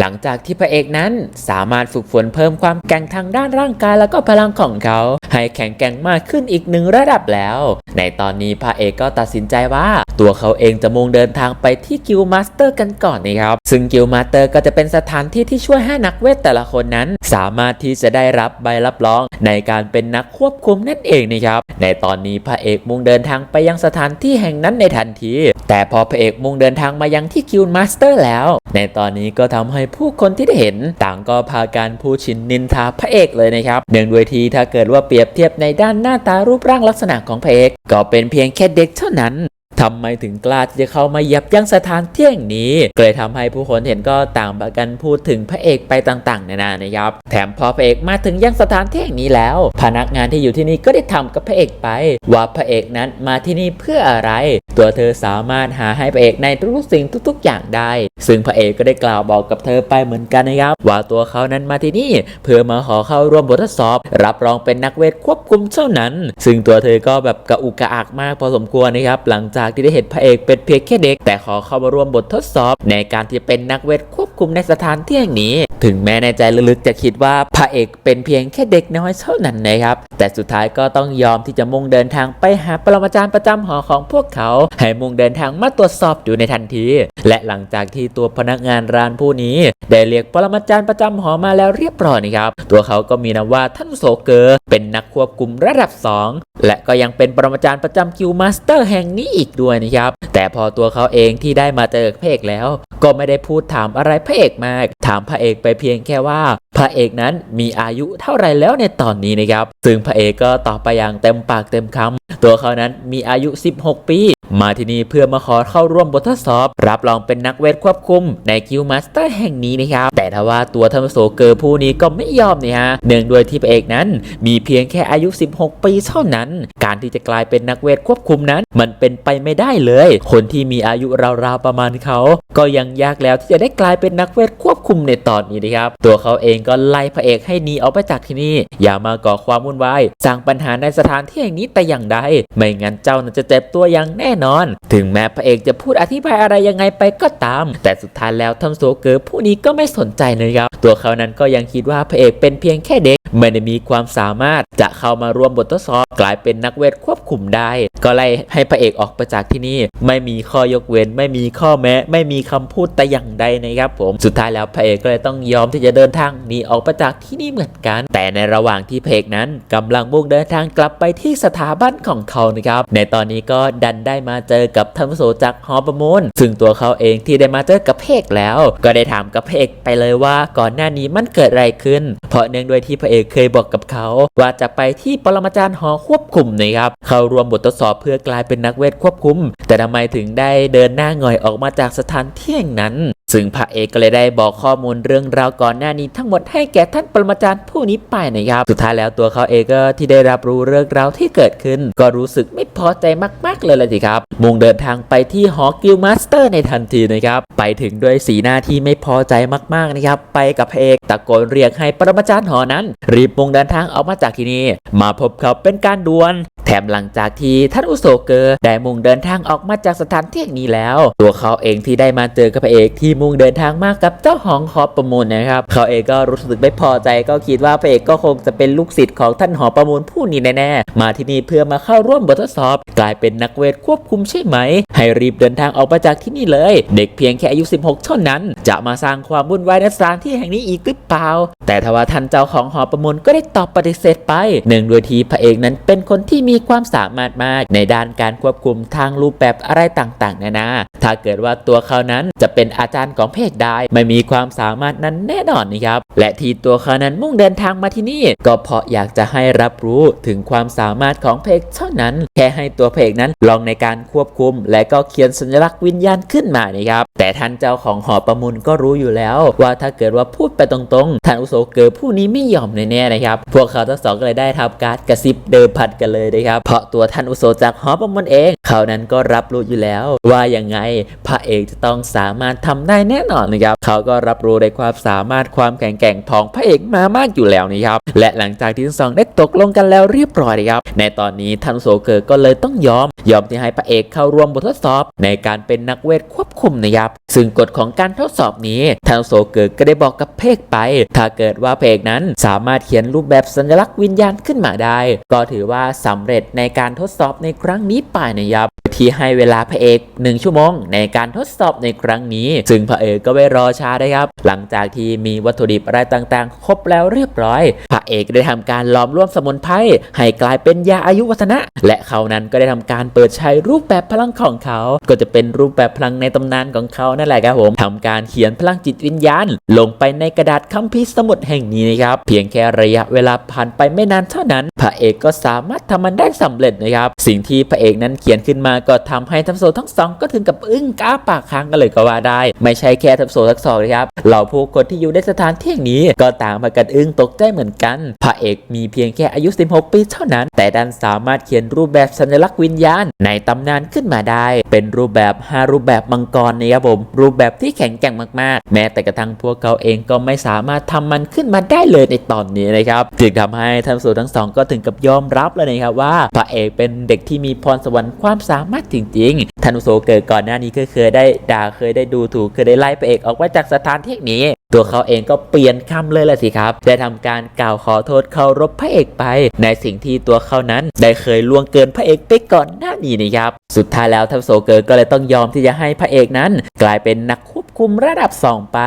หลังจากที่พระเอกนั้นสามารถฝึกฝนเพิ่มความแกร่งทางด้านร่างกายแล้วก็พลังของเขา ให้แข็งแกร่งมากขึ้นอีกหนึ่งระดับแล้ว ในตอนนี้พระเอกก็ตัดสินใจว่า ตัวเขาเองจะมุ่งเดินทางไปที่กิลมาสเตอร์กันก่อนนะครับซึ่งกิลมาสเตอร์ก็จะเป็นสถานที่ที่ช่วยให้นักเวทแต่ละคนนั้น สามารถที่จะได้รับใบรับรอง ในการเป็นนักควบคุมนั่นเองนะครับในตอนนี้พระเอกมุ่งเดินทางไปยังสถานที่แห่งนั้นในทันที แต่พอพระเอกมุ่งเดินทางมายังที่กิลมาสเตอร์แล้ว ในตอนนี้ก็ทำให้ผู้คนที่ได้เห็น ต่างก็พาการพูดชินนินทาพระเอกเลยนะครับเนื่องด้วยทีถ้าเกิดว่าเปรียบเทียบในด้านหน้าตารูปร่างลักษณะของพระเอกก็เป็นเพียงแค่เด็กเท่านั้น ทำไมถึงกล้าที่จะเข้ามาหยับยั้งสถานที่แห่งนี้ก็เลยทำให้ผู้คนเห็นก็ต่างพากันพูดถึงพระเอกไปต่างๆนานานะครับ แถมพอพระเอกมาถึงยังสถานที่แห่งนี้แล้ว พนักงานที่อยู่ที่นี่ก็ได้ทำกับพระเอกไป ว่าพระเอกนั้นมาที่นี่เพื่ออะไร ตัวเธอสามารถหาให้พระเอกในทุกๆสิ่งทุก ๆ อย่างได้ ซึ่งพระเอกก็ได้กล่าวบอกกับเธอไปเหมือนกันนะครับ ว่าตัวเขานั้นมาที่นี่ เพื่อมาขอเข้าร่วมบททดสอบ รับรองเป็นนักเวทควบคุมเท่านั้น ซึ่งตัวเธอก็แบบกระอุกกระอักมากพอสมควรนะครับหลังจากที่ได้เห็นพระเอกเป็นเพียงแค่เด็ก แต่ขอเข้ามาร่วมบททดสอบ ในการที่เป็นนักเวทควบคุมในสถานที่แห่งนี้ ถึงแม้ในใจลึกๆจะคิดว่าพระเอกเป็นเพียงแค่เด็กน้อยเท่านั้นนะครับแต่สุดท้ายก็ต้องยอมที่จะมุ่งเดินทางไปหาปรมาจารย์ประจำหอของพวกเขา ให้มุ่งเดินทางมาตรวจสอบอยู่ในทันที และหลังจากที่ตัวพนักงานร้านผู้นี้ ได้เรียกปรมาจารย์ประจำหอมาแล้วเรียบร้อยนะครับตัวเขาก็มีนามว่าท่านโสเกอร์ เป็นนักควบคุมระดับ 2 และก็ยังเป็นปรมาจารย์ประจำกิลด์มาสเตอร์แห่งนี้อีกด้วยนะครับ แต่พอตัวเขาเองที่ได้มาเจอเพกแล้วก็ไม่ได้พูดถามอะไรพระเอกมาก ถามพระเอกไปเพียงแค่ว่า พระเอกนั้นมีอายุเท่าไรแล้วในตอนนี้นะครับ ซึ่งพระเอกก็ตอบไปอย่างเต็มปากเต็มคำตัวเขานั้นมีอายุ 16 ปี มาที่นี่เพื่อมาขอเข้าร่วมบททดสอบ รับรองเป็นนักเวทควบคุมในกิลด์มาสเตอร์แห่งนี้นะครับ แต่ถ้าว่าตัวธรรมโสเกอร์ผู้นี้ก็ไม่ยอมเนี่ยฮะเนื่องด้วยที่พระเอกนั้น มีเพียงแค่อายุ 16 ปีเท่านั้น การที่จะกลายเป็นนักเวทควบคุมนั้น มันเป็นไปไม่ได้เลย คนที่มีอายุราวๆประมาณเขาก็ยังยากแล้วที่จะได้กลายเป็นนักเวทควบคุมในตอนนี้นะครับ ตัวเขาเองก็ไล่พระเอกให้หนีออกไปจากที่นี่ อย่ามาก่อความวุ่นวายสร้างปัญหาในสถานที่แห่งนี้แต่อย่างใดไม่งั้นเจ้าน่าจะเจ็บตัวอย่างแน่นอน ถึงแม้พระเอกจะพูดอธิบายอะไรยังไงไปก็ตาม แต่สุดท้ายแล้วทัมโซเกอร์ผู้นี้ก็ไม่สนใจนะครับ ตัวเขานั้นก็ยังคิดว่าพระเอกเป็นเพียงแค่เด็ก ไม่ได้มีความสามารถจะเข้ามาร่วมบททดสอบ กลายเป็นนักเวทควบคุมได้ ก็ไล่ให้พระเอกออกไปจากที่นี่ ไม่มีข้อยกเว้น ไม่มีข้อแม้ ไม่มีคำพูดแต่อย่างใดนะครับผมสุดท้ายแล้วพระเอกก็เลยต้องยอมที่จะเดินทางหนีออกไปจากที่นี่เหมือนกัน แต่ในระหว่างที่พระเอกนั้นกำลังมุ่งเดินทางกลับไปที่สถาบันของเขานะครับในตอนนี้ก็ดันได้มาเจอกับทัมโสจากหอประมูลซึ่งตัวเขาเองที่ได้มาเจอกับพระเอกแล้ว ก็ได้ถามกับพระเอกไปเลยว่าก่อนหน้านี้มันเกิดอะไรขึ้น เพราะเนื่องด้วยที่พระเอกเคยบอกกับเขาว่าจะไปที่ปรมาจารย์หอควบคุมนะครับเข้าร่วมบททดสอบเพื่อกลายเป็นนักเวทควบคุม แต่ทำไมถึงได้เดินหน้าหงอยออกมาจากสถานที่แห่งนั้นซึ่งพระเอกก็เลยได้บอกข้อมูลเรื่องราวก่อนหน้านี้ทั้งหมดให้แก่ท่านปรมาจารย์ผู้นี้ไปนะครับ สุดท้ายแล้วตัวเขาเองก็ที่ได้รับรู้เรื่องราวที่เกิดขึ้น ก็รู้สึกไม่พอใจมาก ๆ เลยเลยสิครับ มุ่งเดินทางไปที่หอกิลมาสเตอร์ในทันทีนะครับ ไปถึงด้วยสีหน้าที่ไม่พอใจมาก ๆ นะครับ ไปกับพระเอกตะโกนเรียกให้ปรมาจารย์หอนั้น รีบมุ่งเดินทางออกมาจากที่นี่มาพบเขาเป็นการด่วล แถมหลังจากที่ท่านอุโสเกอร์ได้มุ่งเดินทางออกมาจากสถานที่แห่งนี้แล้ว ตัวเขาเองที่ได้มาเจอกับพระเอกที่มุ่งเดินทางมากับเจ้าของหอประมูลนะครับ เขาเองก็รู้สึกไม่พอใจก็คิดว่าพระเอกก็คงจะเป็นลูกศิษย์ของท่านหอประมูลผู้นี้แน่ๆมาที่นี่เพื่อมาเข้าร่วมบททดสอบ กลายเป็นนักเวทควบคุมใช่ไหม ให้รีบเดินทางออกมาจากที่นี่เลย เด็กเพียงแค่อายุ 16เท่านั้น จะมาสร้างความวุ่นวายในสถานที่แห่งนี้อีกหรือเปล่า แต่ทว่าท่านเจ้าของหอประมูลก็ได้ตอบปฏิเสธไปเนื่องด้วยที่พระเอกนั้นเป็นคนที่มมีความสามารถมากในด้านการควบคุมทางรูปแบบอะไรต่างๆ นานา ถ้าเกิดว่าตัวเขานั้นจะเป็นอาจารย์ของเพศได้ไม่มีความสามารถนั้นแน่นอนนะครับ และที่ตัวเขานั้นมุ่งเดินทางมาที่นี่ ก็เพราะอยากจะให้รับรู้ถึงความสามารถของเพกเท่านั้น แค่ให้ตัวเพกนั้นลองในการควบคุม และก็เขียนสัญลักษณ์วิญญาณขึ้นมานะครับ แต่ท่านเจ้าของหอประมูลก็รู้อยู่แล้ว ว่าถ้าเกิดว่าพูดไปตรงๆท่านอุโสเกอร์ผู้นี้ไม่ยอมแน่ๆนะครับ พวกเขาทั้งสองก็เลยได้ทำการกระซิบเดิมพันกันเลยนะครับเพราะตัวท่านอุโสจากหอประมูลเอง เขานั้นก็รับรู้อยู่แล้ว ว่ายังไงพระเอกจะต้องสามารถทำได้แน่นอนนะครับเขาก็รับรู้ในความสามารถความแข็งแกร่งของพระเอกมามากอยู่แล้วนะครับและหลังจากที่ทั้งสองได้ตกลงกันแล้วเรียบร้อยนะครับในตอนนี้ทันโซเกอร์ก็เลยต้องยอม ยอมที่ให้พระเอกเข้าร่วมบททดสอบ ในการเป็นนักเวทควบคุมนะครับซึ่งกฎของการทดสอบนี้ทันโซเกอร์ก็ได้บอกกับเพกไป ถ้าเกิดว่าเพกนั้นสามารถเขียนรูปแบบสัญลักษณ์วิญญาณขึ้นมาได้ ก็ถือว่าสำเร็จในการทดสอบในครั้งนี้ไปนะครับที่ให้เวลาพระเอก1ชั่วโมงในการทดสอบในครั้งนี้ ซึ่งพระเอกก็ไม่รอช้านะครับ หลังจากที่มีวัตถุดิบอะไรต่างๆ ครบแล้วเรียบร้อย พระเอกได้ทำการล้อมร่วมสมุนไพรให้กลายเป็นยาอายุวัฒนะ และเขานั้นก็ได้ทำการเปิดใช้รูปแบบพลังของเขา ก็จะเป็นรูปแบบพลังในตำนานของเขานั่นแหละครับผมทำการเขียนพลังจิตวิญญาณ ลงไปในกระดาษคัมภีร์สมุดแห่งนี้นะครับเพียงแค่ระยะเวลาผ่านไปไม่นานเท่านั้น พระเอกก็สามารถทำมันได้สำเร็จนะครับ สิ่งที่พระเอกนั้นเขียนขึ้นมาก็ทำให้ทัพโซทั้งสองก็ถึงกับอึ้งก้าปากค้างกันเลยก็ว่าได้ ไม่ใช่แค่ทัพโซทั้งสองนะครับเหล่าผู้คนที่อยู่ในสถานที่แห่งนี้ ก็ต่างมากันอึ้งตกใจเหมือนกันพระเอกมีเพียงแค่อายุ 16 ปีเท่านั้น แต่ดันสามารถเขียนรูปแบบสัญลักษณ์วิญญาณ ในตำนานขึ้นมาได้ เป็นรูปแบบ 5 รูปแบบมังกรนะครับผม รูปแบบที่แข็งแกร่งมากๆ แม้แต่กระทั่งพวกเขาเองก็ไม่สามารถทำมันขึ้นมาได้เลยในตอนนี้นะครับจึงทำให้ทัพโซทั้งสองก็ถึงกับยอมรับเลยนะครับว่าพระเอกเป็นเด็กที่มีพรสวรรค์ความสามารถจริงๆทันโซเกิดก่อนหน้านี้ก็เคยได้ด่าเคยได้ดูถูกเคยได้ไล่พระเอกออกมาจากสถานที่นี้ ตัวเขาเองก็เปลี่ยนคำเลยแหละสิครับ ได้ทำการกล่าวขอโทษเคารพพระเอกไป ในสิ่งที่ตัวเขานั้น ได้เคยล่วงเกินพระเอกไปก่อนหน้านี้นะครับ สุดท้ายแล้วทัพโซเกิร์ก็เลยต้องยอมที่จะให้พระเอกนั้น กลายเป็นนักควบ คุมระดับ 2 ไป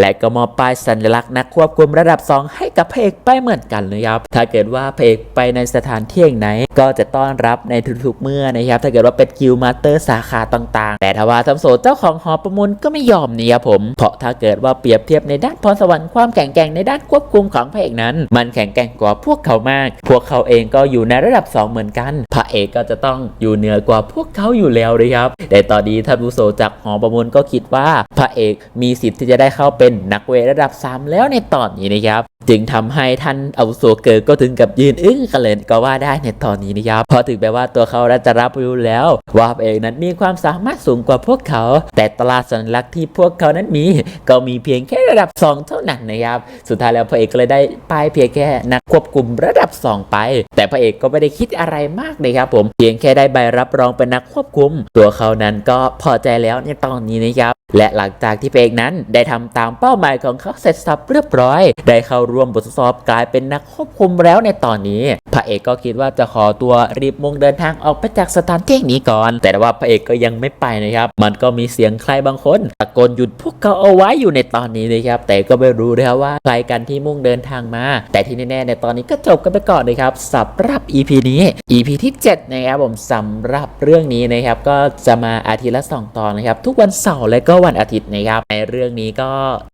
และก็มอบป้ายสัญลักษณ์นักควบคุมระดับ 2 ให้กับพระเอกไปเหมือนกันนะครับ ถ้าเกิดว่าพระเอกไปในสถานที่ไหน ก็จะต้อนรับในทุกๆเมื่อนะครับ ถ้าเกิดว่าเป็นกิลมาสเตอร์สาขาต่างๆ แต่ถ้าว่าทัพโซเจ้าของหอประมูลก็ไม่ยอมนี่ครับผม เพราะถ้าเกิดว่าเปรียบเทียบในด้านพรสวรรค์ความแข็งแกร่งในด้านควบคุมของพระเอกนั้น มันแข็งแกร่งกว่าพวกเขามาก พวกเขาเองก็อยู่ในระดับ 2 เหมือนกัน พระเอกก็จะต้องอยู่เหนือกว่าพวกเขาอยู่แล้วเลยครับ แต่ตอนนี้ท่านผู้โซจากหอประมูลก็คิดว่าพระเอกมีสิทธิ์ที่จะได้เข้าเป็นนักเวทระดับ 3 แล้วในตอนนี้นะครับจึงทำให้ท่านอาวุโสเกิดก็ถึงกับยืนอึ้งกันเลยก็ว่าได้ในตอนนี้นะครับเพราะถึงแม้ว่าตัวเขาจะรับรู้แล้ว ว่าเอกนั้นมีความสามารถสูงกว่าพวกเขา แต่ตลาดสัญลักษณ์ที่พวกเขานั้นมี ก็มีเพียงแค่ระดับ 2 เท่านั้นนะครับสุดท้ายแล้วพระเอกก็เลยได้ป้ายเพียงแค่นักควบคุมระดับ 2 ไป แต่พระเอกก็ไม่ได้คิดอะไรมากเลยครับผมเพียงแค่ได้ใบรับรองเป็นนักควบคุม ตัวเขานั้นก็พอใจแล้วในตอนนี้นะครับ และหลังจากที่พระเอกนั้นได้ทำตามเป้าหมายของเขาเสร็จสับเรียบร้อย ได้เข้าร่วมบททดสอบกลายเป็นนักควบคุมแล้วในตอนนี้ พระเอกก็คิดว่าจะขอตัวรีบมุ่งเดินทางออกไปจากสถานที่นี้ก่อน แต่ว่าพระเอกก็ยังไม่ไปนะครับ มันก็มีเสียงใครบางคนตะโกนหยุดพวกเขาเอาไว้อยู่ในตอนนี้นะครับ แต่ก็ไม่รู้นะครับว่าใครกันที่มุ่งเดินทางมา แต่ที่แน่ๆในตอนนี้ก็จบกันไปก่อนนะครับสำหรับ EP นี้ EP ที่7นะครับผมสำหรับเรื่องนี้นะครับก็จะมาอาทิตย์ละสองตอนนะครับทุกวันเสาร์และก็วันอาทิตย์นะครับในเรื่องนี้ก็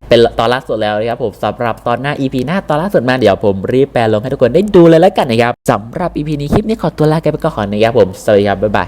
เป็นตอนล่าสุดแล้วนะครับผมสำหรับตอนหน้า EP หน้าตอนล่าสุดมาเดี๋ยวผมรีบแปลลงให้ทุกคนได้ดูเลยแล้วกันนะครับสำหรับ EP นี้คลิปนี้ขอตัวลาไปก่อนนะครับผมสวัสดีครับบ๊ายบาย